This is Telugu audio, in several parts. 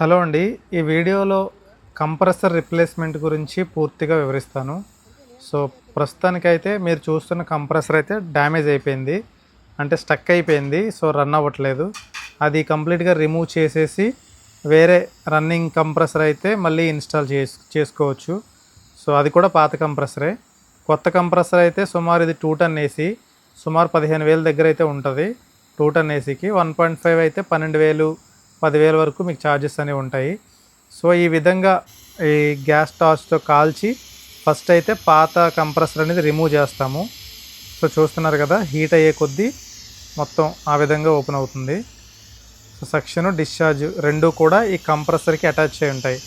హలో అండి. ఈ వీడియోలో కంప్రెసర్ రిప్లేస్మెంట్ గురించి పూర్తిగా వివరిస్తాను. సో ప్రస్తుతానికైతే మీరు చూస్తున్న కంప్రెసర్ అయితే డ్యామేజ్ అయిపోయింది. అంటే స్టక్ అయిపోయింది. సో రన్ అవ్వట్లేదు. అది కంప్లీట్గా రిమూవ్ చేసేసి వేరే రన్నింగ్ కంప్రెసర్ అయితే మళ్ళీ ఇన్స్టాల్ చేసు చేసుకోవచ్చు. సో అది కూడా పాత కంప్రెసరే. కొత్త కంప్రెసర్ అయితే సుమారు ఇది టూ టన్ ఏసీ. సుమారు పదిహేను వేల దగ్గర అయితే ఉంటుంది. టూ టన్ ఏసీకి వన్ పాయింట్ ఫైవ్ అయితే పన్నెండు వేలు పదివేల వరకు మీకు ఛార్జెస్ అనేవి ఉంటాయి. సో ఈ విధంగా ఈ గ్యాస్ టార్చ్తో కాల్చి ఫస్ట్ అయితే పాత కంప్రెసర్ అనేది రిమూవ్ చేస్తాము. సో చూస్తున్నారు కదా హీట్ అయ్యే కొద్దీ మొత్తం ఆ విధంగా ఓపెన్ అవుతుంది. సో సక్షన్ డిశ్చార్జ్ రెండు కూడా ఈ కంప్రెసర్కి అటాచ్ అయి ఉంటాయి.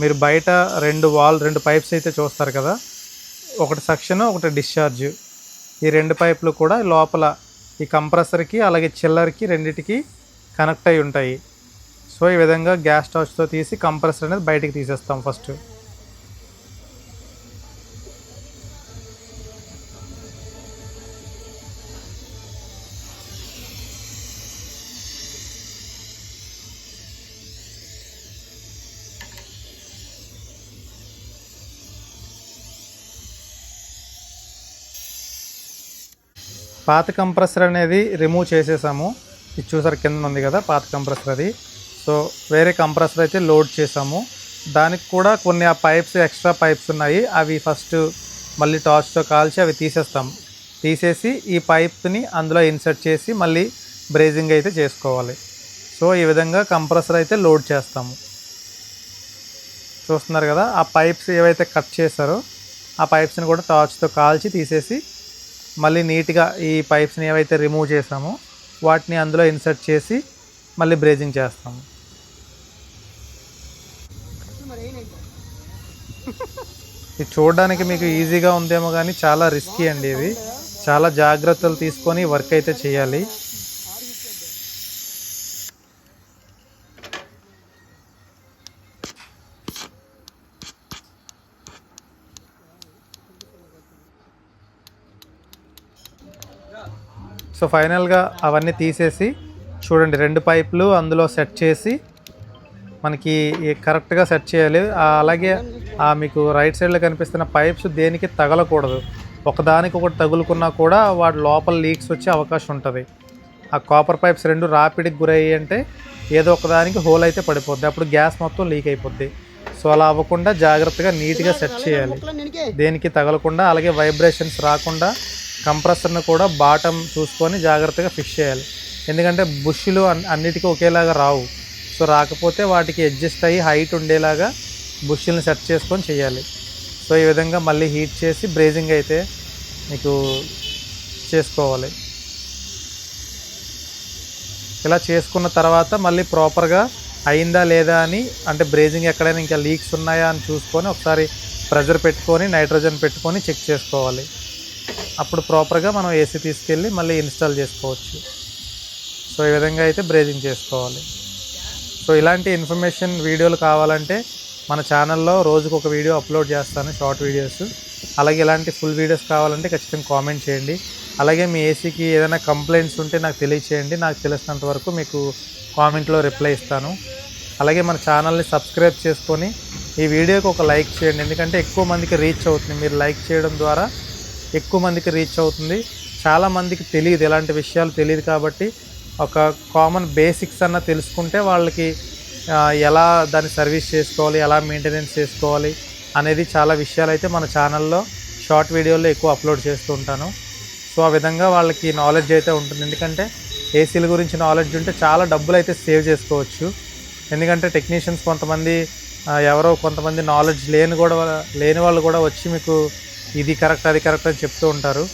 మీరు బయట రెండు వాల్ రెండు పైప్స్ అయితే చూస్తారు కదా ఒకటి సక్షన్ ఒకటి డిశ్చార్జ్ ఈ రెండు పైపులు కూడా లోపల ఈ కంప్రెసర్కి అలాగే చిల్లర్కి రెండిటికి కనెక్ట్ అయి ఉంటాయి. సో ఈ విధంగా గ్యాస్ టార్చ్తో తీసి కంప్రెసర్ అనేది బయటికి తీసేస్తాం ఫస్ట్. పాత కంప్రెసర్ అనేది రిమూవ్ చేసేసాము. ఇది చూసారు కింద ఉంది కదా పాత కంప్రెసర్ అది. సో వేరే కంప్రెసర్ అయితే లోడ్ చేసాము దానికి కూడా కొన్ని ఆ పైప్స్ ఎక్స్ట్రా పైప్స్ ఉన్నాయి. అవి ఫస్ట్ మళ్ళీ టార్చ్తో కాల్చి అవి తీసేస్తాం. తీసేసి ఈ పైప్ని అందులో ఇన్సర్ట్ చేసి మళ్ళీ బ్రేజింగ్ అయితే చేసుకోవాలి. సో ఈ విధంగా కంప్రెసర్ అయితే లోడ్ చేస్తాము. చూస్తున్నారు కదా ఆ పైప్స్ ఏవైతే కట్ చేశారో ఆ పైప్స్ని కూడా టార్చ్తో కాల్చి తీసేసి మళ్ళీ నీట్గా ఈ పైప్స్ని ఏవైతే రిమూవ్ చేసామో వాటిని అందులో ఇన్సర్ట్ చేసి మళ్ళీ బ్రేజింగ్ చేస్తాము. ఇది చూడడానికి మీకు ఈజీగా ఉందేమో కానీ చాలా రిస్కీ అండి ఇది. చాలా జాగ్రత్తలు తీసుకొని వర్క్ అయితే చేయాలి. సో ఫైనల్గా అవన్నీ తీసేసి చూడండి రెండు పైపులు అందులో సెట్ చేసి మనకి కరెక్ట్గా సెట్ చేయాలి. అలాగే ఆ మీకు రైట్ సైడ్లో కనిపిస్తున్న పైప్స్ దేనికి తగలకూడదు. ఒకదానికి ఒకటి తగులుకున్నా కూడా వాటి లోపల లీక్స్ వచ్చే అవకాశం ఉంటుంది. ఆ కాపర్ పైప్స్ రెండు రాపిడికి గురయ్యి అంటే ఏదో ఒకదానికి హోల్ అయితే పడిపోద్ది. అప్పుడు గ్యాస్ మొత్తం లీక్ అయిపోద్ది. సో అలా అవ్వకుండా జాగ్రత్తగా నీట్గా సెట్ చేయాలి. దేనికి తగలకుండా అలాగే వైబ్రేషన్స్ రాకుండా కంప్రెసర్ను కూడా బాటం చూసుకొని జాగ్రత్తగా ఫిక్స్ చేయాలి. ఎందుకంటే బుష్లు అన్- అన్నిటికీ ఒకేలాగా రావు. సో రాకపోతే వాటికి అడ్జస్ట్ అయ్యి హైట్ ఉండేలాగా బుష్ని సెట్ చేసుకొని చేయాలి. సో ఈ విధంగా మళ్ళీ హీట్ చేసి బ్రేజింగ్ అయితే మీకు చేసుకోవాలి. ఇలా చేసుకున్న తర్వాత మళ్ళీ ప్రాపర్గా అయిందా లేదా అని అంటే బ్రేజింగ్ ఎక్కడైనా ఇంకా లీక్స్ ఉన్నాయా అని చూసుకొని ఒకసారి ప్రెజర్ పెట్టుకొని నైట్రోజన్ పెట్టుకొని చెక్ చేసుకోవాలి. అప్పుడు ప్రాపర్గా మనం ఏసీ తీసుకెళ్ళి మళ్ళీ ఇన్స్టాల్ చేసుకోవచ్చు. సో ఈ విధంగా అయితే బ్రేజింగ్ చేసుకోవాలి. సో ఇలాంటి ఇన్ఫర్మేషన్ వీడియోలు కావాలంటే మన ఛానల్లో రోజుకు ఒక వీడియో అప్లోడ్ చేస్తాను షార్ట్ వీడియోస్. అలాగే ఇలాంటి ఫుల్ వీడియోస్ కావాలంటే ఖచ్చితంగా కామెంట్ చేయండి. అలాగే మీ ఏసీకి ఏదైనా కంప్లైంట్స్ ఉంటే నాకు తెలియచేయండి. నాకు తెలిసినంత వరకు మీకు కామెంట్లో రిప్లై ఇస్తాను. అలాగే మన ఛానల్ని సబ్స్క్రైబ్ చేసుకొని ఈ వీడియోకి ఒక లైక్ చేయండి. ఎందుకంటే ఎక్కువ మందికి రీచ్ అవుతుంది. మీరు లైక్ చేయడం ద్వారా ఎక్కువ మందికి రీచ్ అవుతుంది. చాలా మందికి తెలియదు. ఎలాంటి విషయాలు తెలియదు కాబట్టి ఒక కామన్ బేసిక్స్ అన్న తెలుసుకుంటే వాళ్ళకి ఎలా దాన్ని సర్వీస్ చేసుకోవాలి ఎలా మెయింటెనెన్స్ చేసుకోవాలి అనేది చాలా విషయాలు అయితే మన ఛానల్లో షార్ట్ వీడియోలో ఎక్కువ అప్లోడ్ చేస్తూ ఉంటాను. సో ఆ విధంగా వాళ్ళకి నాలెడ్జ్ అయితే ఉంటుంది. ఎందుకంటే ఏసీల గురించి నాలెడ్జ్ ఉంటే చాలా డబ్బులు అయితే సేవ్ చేసుకోవచ్చు. ఎందుకంటే టెక్నీషియన్స్ కొంతమంది ఎవరో కొంతమంది నాలెడ్జ్ లేని కూడా లేని వాళ్ళు కూడా వచ్చి మీకు ఇది కరెక్ట్ అది కరెక్ట్ అని చెప్తూ ఉంటారు.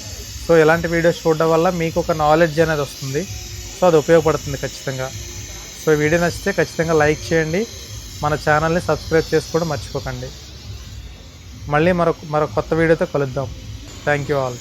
సో ఇలాంటి వీడియోస్ చూడడం వల్ల మీకు ఒక నాలెడ్జ్ అనేది వస్తుంది. సో అది ఉపయోగపడుతుంది ఖచ్చితంగా. సో వీడియో నచ్చితే ఖచ్చితంగా లైక్ చేయండి. మన ఛానల్ని సబ్స్క్రైబ్ చేసుకోవడం మర్చిపోకండి. మళ్ళీ మరొక మరొక కొత్త వీడియోతో కలుద్దాం. Thank you all.